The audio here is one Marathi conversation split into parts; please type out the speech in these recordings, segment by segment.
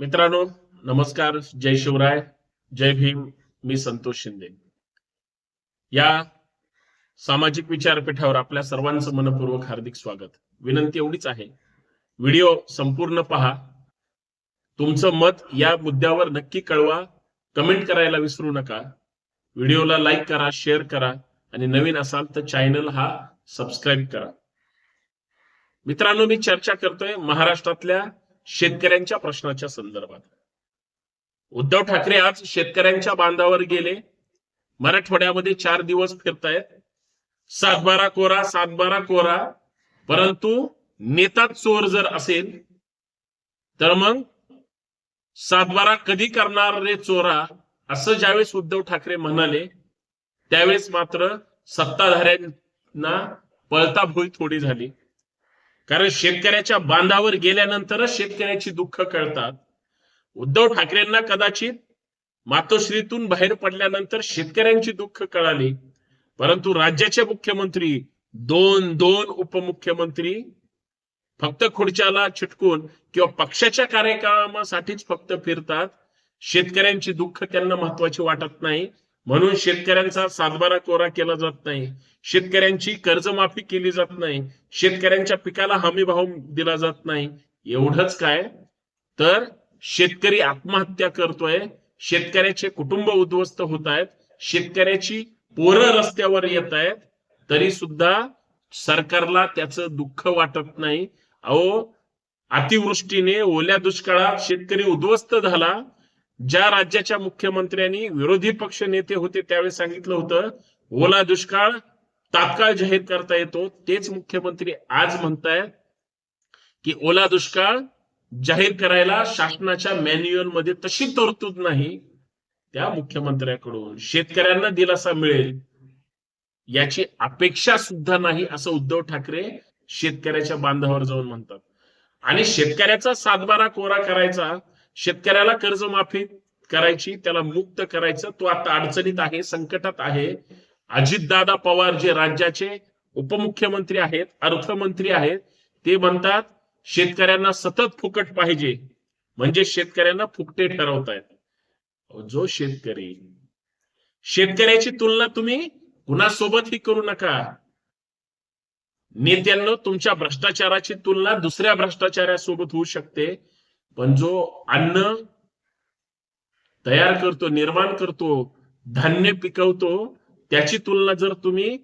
मित्रांनो नमस्कार. जय शिवराय. जय भीम. मी संतोष शिंदे. या सामाजिक विचारपीठावर आपल्या सर्वांचं मनपूर्वक हार्दिक स्वागत. विनंती एवढीच आहे. व्हिडिओ संपूर्ण पहा. तुमचं मत या मुद्द्यावर नक्की कळवा. कमेंट करायला विसरू नका. व्हिडिओला लाईक करा शेअर करा आणि नवीन असाल तर चॅनल हा सबस्क्राईब करा. मित्रांनो मी चर्चा करतोय महाराष्ट्रातल्या शेतकऱ्यांच्या प्रश्नाच्या संदर्भात. उद्धव ठाकरे आज शेतकऱ्यांच्या बांधावर गेले. मराठवाड्यामध्ये चार दिवस फिरतायत. सातबारा कोरा सातबारा कोरा. परंतु नेता चोर जर असेल तर मग सातबारा कधी करणार रे चोरा? असं ज्यावेळेस उद्धव ठाकरे म्हणाले त्यावेळेस मात्र सत्ताधाऱ्यांना पळताभोई थोडी झाली. कारण शेतकऱ्याच्या बांधावर गेल्यानंतरच शेतकऱ्याची दुःख कळतात. उद्धव ठाकरेंना कदाचित मातोश्रीतून बाहेर पडल्यानंतर शेतकऱ्यांची दुःख कळाली. परंतु राज्याचे मुख्यमंत्री दोन दोन उपमुख्यमंत्री फक्त खुर्च्याला चिटकून किंवा पक्षाच्या कार्यक्रमासाठीच फक्त फिरतात. शेतकऱ्यांची दुःख त्यांना महत्वाची वाटत नाही. म्हणून शेतकऱ्यांचा सातबारा कोरा केला जात नाही. शेतकऱ्यांची कर्जमाफी केली जात नाही. शेतकऱ्यांच्या पिकाला हमी भाव दिला जात नाही. एवढंच काय? तर शेतकरी आत्महत्या करतोय. शेतकऱ्याचे कुटुंब उद्ध्वस्त होत आहेत. शेतकऱ्याची पोरं रस्त्यावर येत आहेत. तरी सुद्धा सरकारला त्याचं दुःख वाटत नाही. अहो अतिवृष्टीने ओल्या दुष्काळात शेतकरी उद्ध्वस्त झाला. ज्या राज्याच्या मुख्यमंत्र्यांनी विरोधी पक्ष नेते होते त्यावेळेस सांगितलं होतं ओला दुष्काळ तात्काळ जाहीर करता येतो. तेच मुख्यमंत्री आज म्हणतायत की ओला दुष्काळ जाहीर करायला शासनाच्या मॅन्युअलमध्ये तशी तरतूद नाही. त्या मुख्यमंत्र्याकडून शेतकऱ्यांना दिलासा मिळेल याची अपेक्षा सुद्धा नाही असं उद्धव ठाकरे शेतकऱ्याच्या बांधावर जाऊन म्हणतात. आणि शेतकऱ्याचा सातबारा कोरा करायचा शेतकऱ्याला कर्जमाफी करायची त्याला मुक्त करायचं. तो आता अडचणीत आहे संकटात आहे. अजितदादा पवार जे राज्याचे उपमुख्यमंत्री आहेत अर्थमंत्री आहेत ते म्हणतात शेतकऱ्यांना सतत फुकट पाहिजे. म्हणजे शेतकऱ्यांना फुकटे ठरवतायत. जो शेतकरी शेतकऱ्याची तुलना तुम्ही कुणासोबतही करू नका. नेत्यांना तुमच्या भ्रष्टाचाराची तुलना दुसऱ्या भ्रष्टाचारासोबत होऊ शकते. पण जो अन्न तयार करतो निर्माण करतो धान्य पिकवतो त्याची तुलना जर तुम्ही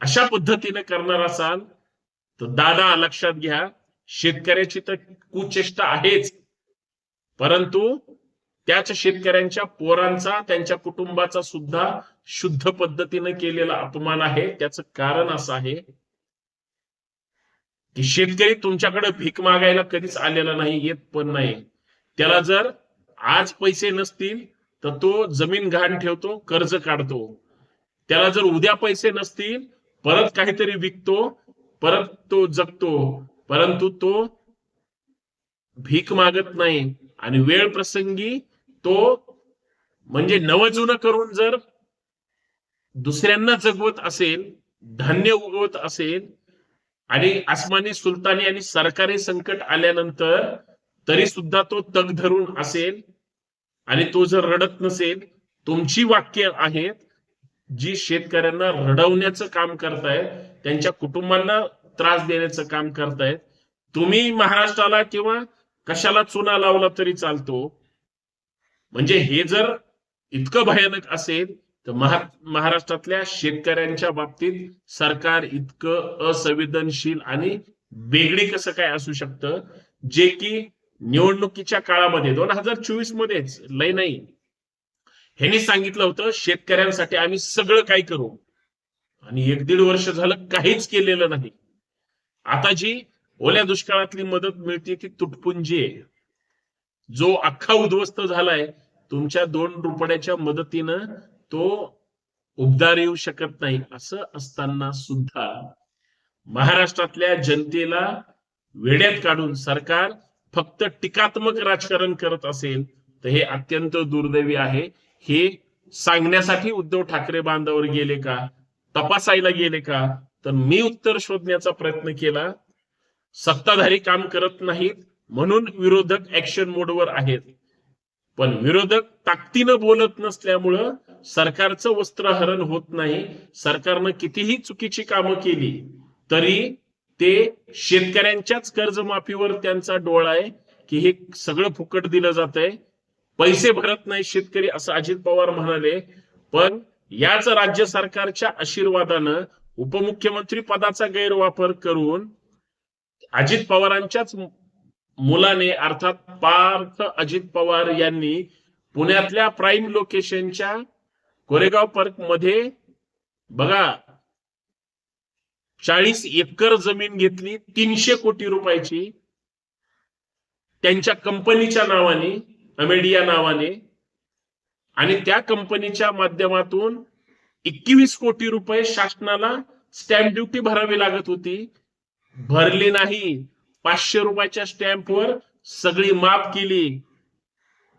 अशा पद्धतीने करणार असाल तर दादा लक्षात घ्या शेतकऱ्याची तर कुचेष्टा आहेच. परंतु त्याच शेतकऱ्यांच्या पोरांचा त्यांच्या कुटुंबाचा सुद्धा शुद्ध पद्धतीने केलेला अपमान आहे. त्याचं कारण असं आहे शेतकरी तुमच्याकडे भीक मागायला कधीच आलेला नाही येत पण नाही. त्याला जर आज पैसे नसतील तर तो जमीन घाण ठेवतो कर्ज काढतो. त्याला जर उद्या पैसे नसतील परत काहीतरी विकतो परत तो जगतो परंतु तो भीक मागत नाही. आणि वेळ प्रसंगी तो म्हणजे नवजुनं करून जर दुसऱ्यांना जगवत असेल धान्य उगवत असेल आणि आसमानी सुलतानी आणि सरकारी संकट आल्यानंतर तरी सुद्धा तो तग धरून असेल आणि तो जर रडत नसेल तुमची वाक्य आहेत जी शेतकऱ्यांना रडवण्याचं काम करतायत त्यांच्या कुटुंबांना त्रास देण्याचं काम करतायत तुम्ही महाराष्ट्राला किंवा कशाला चुना लावला तरी चालतो. म्हणजे हे जर इतकं भयानक असेल तर महा महाराष्ट्रातल्या शेतकऱ्यांच्या बाबतीत सरकार इतकं असंवेदनशील आणि वेगळी कसं काय असू शकतं जे की निवडणुकीच्या काळामध्ये दोन हजार चोवीस मध्येच लय नाही. ह्यांनी सांगितलं होतं शेतकऱ्यांसाठी आम्ही सगळं काय करू. आणि एक दीड वर्ष झालं काहीच केलेलं नाही. आता जी ओल्या दुष्काळातली मदत मिळते ती तुटपुंजी आहे. जो अख्खा उद्ध्वस्त झालाय तुमच्या दोन रुपयाच्या मदतीनं तो उबदार येऊ शकत नाही असं असताना सुद्धा महाराष्ट्रातल्या जनतेला वेड्यात काढून सरकार फक्त टीकात्मक राजकारण करत असेल तर हे अत्यंत दुर्दैवी आहे. हे सांगण्यासाठी उद्धव ठाकरे बांधावर गेले का? तपासायला गेले का? तर मी उत्तर शोधण्याचा प्रयत्न केला. सत्ताधारी काम करत नाहीत म्हणून विरोधक ऍक्शन मोडवर आहेत. पण विरोधक ताकदीनं बोलत नसल्यामुळं सरकारचं वस्त्रहरण होत नाही सरकारनं कितीही चुकीची कामं केली तरी ते शेतकऱ्यांच्याच कर्जमाफीवर त्यांचा डोळा आहे की हे सगळं फुकट दिलं जात आहे पैसे भरत नाही शेतकरी असं अजित पवार म्हणाले. पण याच राज्य सरकारच्या आशीर्वादानं उपमुख्यमंत्री पदाचा गैरवापर करून अजित पवारांच्याच मुलाने अर्थात पार्थ अजित पवार यांनी पुण्यातल्या प्राईम लोकेशनच्या कोरेगाव पार्कमध्ये बघा चाळीस एकर जमीन घेतली तीनशे कोटी रुपयाची. त्यांच्या कंपनीच्या नावाने अमेडिया नावाने. आणि त्या कंपनीच्या माध्यमातून एकवीस कोटी रुपये शासनाला स्टॅम्प ड्युटी भरावी लागत होती. भरली नाही. पाचशे रुपयाच्या स्टॅम्पवर सगळी माफ केली.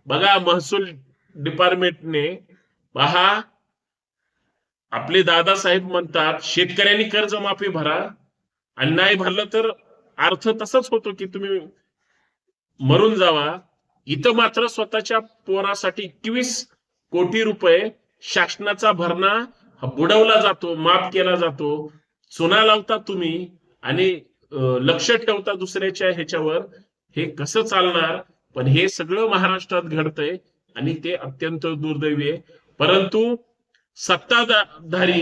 बघा महसूल डिपार्टमेंटने पहा. आपले दादासाहेब म्हणतात शेतकऱ्यांनी कर्जमाफी भरा. आणि नाही भरलं तर अर्थ तसाच होतो की तुम्ही मरून जावा. इथं मात्र स्वतःच्या पोरासाठी एकवीस कोटी रुपये शासनाचा भरणा हा बुडवला जातो माफ केला जातो. चुना लावता तुम्ही आणि लक्ष ठेवता दुसऱ्याच्या ह्याच्यावर. हे कसं चालणार? पण हे सगळं महाराष्ट्रात घडतंय आणि ते अत्यंत दुर्दैवी आहे. परंतु सत्ताधारी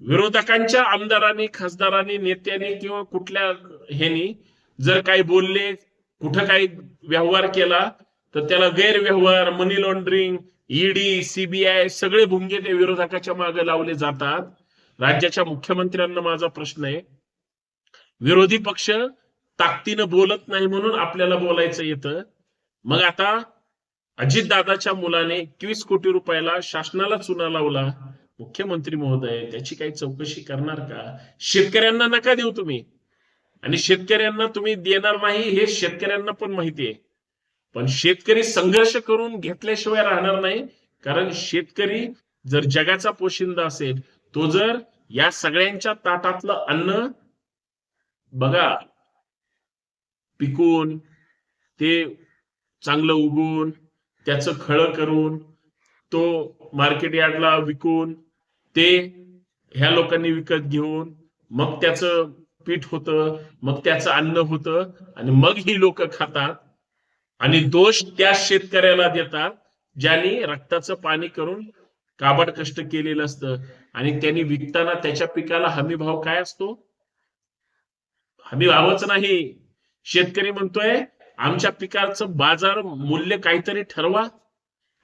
विरोधकांच्या आमदारांनी खासदारांनी नेत्यांनी किंवा कुठल्या ह्यानी जर काही बोलले कुठं काही व्यवहार केला तर त्याला गैरव्यवहार मनी लॉन्ड्रिंग ईडी सीबीआय सगळे भुंगे ते विरोधकाच्या मागे लावले जातात. राज्याच्या मुख्यमंत्र्यांना माझा प्रश्न आहे विरोधी पक्ष ताकदीनं बोलत नाही म्हणून आपल्याला बोलायचं येतं. मग आता अजितदादाच्या मुलाने एकवीस कोटी रुपयाला शासनाला चुना लावला. मुख्यमंत्री महोदय त्याची काही चौकशी करणार का? शेतकऱ्यांना नका देऊ तुम्ही. आणि शेतकऱ्यांना तुम्ही देणार नाही हे शेतकऱ्यांना पण माहिती आहे. पण शेतकरी संघर्ष करून घेतल्याशिवाय राहणार नाही कारण शेतकरी जर जगाचा पोशिंदा असेल तो जर या सगळ्यांच्या ताटातलं अन्न बघा पिकून ते चांगलं उगून त्याचं खळं करून तो मार्केट यार्डला विकून ते ह्या लोकांनी विकत घेऊन मग त्याचं पीठ होतं मग त्याचं अन्न होतं आणि मग ही लोक खातात. आणि दोष त्या शेतकऱ्याला देतात ज्यांनी रक्ताचं पाणी करून काबड कष्ट केलेलं असतं. आणि त्यांनी विकताना त्याच्या पिकाला हमी भाव काय असतो? हमी भावच नाही. शेतकरी म्हणतोय आमच्या पिकाचं बाजार मूल्य काहीतरी ठरवा.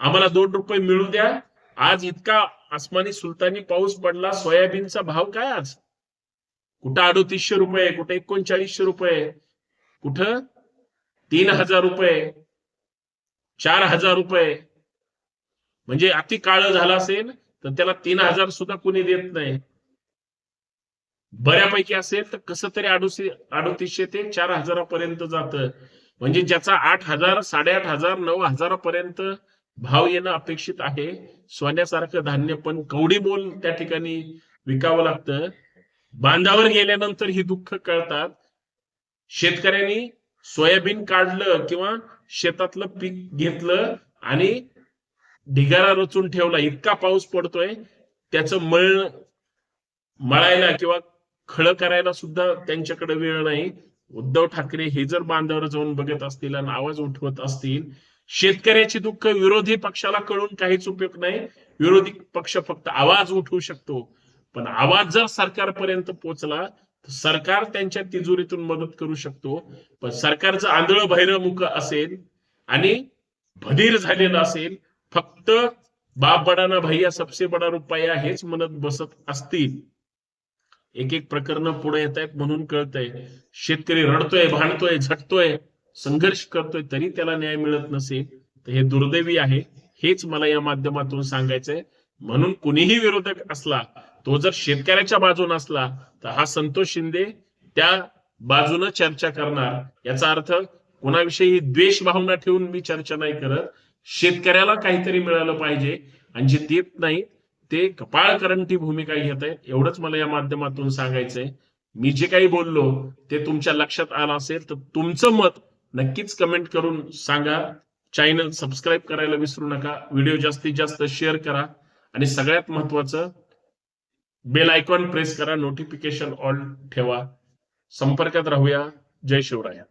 आम्हाला दोन रुपये मिळू द्या. आज इतका आसमानी सुलतानी पाऊस पडला सोयाबीनचा भाव काय आज? कुठं अडोतीसशे रुपये कुठं एकोणचाळीसशे रुपये कुठं तीन हजार रुपये चार हजार रुपये. म्हणजे अति काळ झाला असेल तर त्याला तीन हजार सुद्धा कुणी देत नाही. बऱ्यापैकी असेल तर कसं तरी अडोशी अडोतीसशे ते चार हजारापर्यंत जातं. म्हणजे ज्याचा आठ हजार साडेआठ हजार नऊ हजारापर्यंत भाव येणं अपेक्षित आहे. सोन्यासारखं धान्य पण कवडी बोल त्या ठिकाणी विकावं लागतं. बांधावर गेल्यानंतर ही दुःख कळतात. शेतकऱ्यांनी सोयाबीन काढलं किंवा शेतातलं पीक घेतलं आणि ढिगारा रचून ठेवला. इतका पाऊस पडतोय. त्याचं मळ मळायला किंवा खळ करायला सुद्धा त्यांच्याकडे वेळ नाही. उद्धव ठाकरे हे जर बांधावर जाऊन बघत असतील आणि आवाज उठवत असतील शेतकऱ्याची दुःख विरोधी पक्षाला कळून काहीच उपयोग नाही. विरोधी पक्ष फक्त आवाज उठवू शकतो. पण आवाज जर सरकारपर्यंत पोहोचला तर सरकार त्यांच्या तिजोरीतून मदत करू शकतो. पण सरकारचं आंधळ भैरमुख असेल आणि भदीर झालेलं असेल फक्त बाप बडाना भैया सबसे बडा रुपया हेच म्हणत बसत असतील. एक एक प्रकरण पुढे येत आहेत म्हणून कळतंय. शेतकरी रडतोय भांडतोय झटतोय संघर्ष करतोय तरी त्याला न्याय मिळत नसेल तर हे दुर्दैवी आहे. हेच मला या माध्यमातून सांगायचंय. म्हणून कुणीही विरोधक असला तो जर शेतकऱ्याच्या बाजून असला तर हा संतोष शिंदे त्या बाजूनं चर्चा करणार. याचा अर्थ कोणाविषयी द्वेष भावना ठेवून मी चर्चा नाही करत. शेतकऱ्याला काहीतरी मिळालं पाहिजे. आणि जे देत नाही ते कपाळकरंटी भूमिका घेत आहेत एवढंच मला या माध्यमातून सांगायचंय. मी जे काही बोललो ते तुमच्या लक्षात आलं असेल तर तुमचं मत नक्कीच कमेंट करून सांगा. चॅनल सबस्क्राईब करायला विसरू नका. व्हिडिओ जास्तीत जास्त शेअर करा. आणि सगळ्यात महत्वाचं बेल आयकॉन प्रेस करा. नोटिफिकेशन ऑन ठेवा. संपर्कात राहूया. जय शिवराया.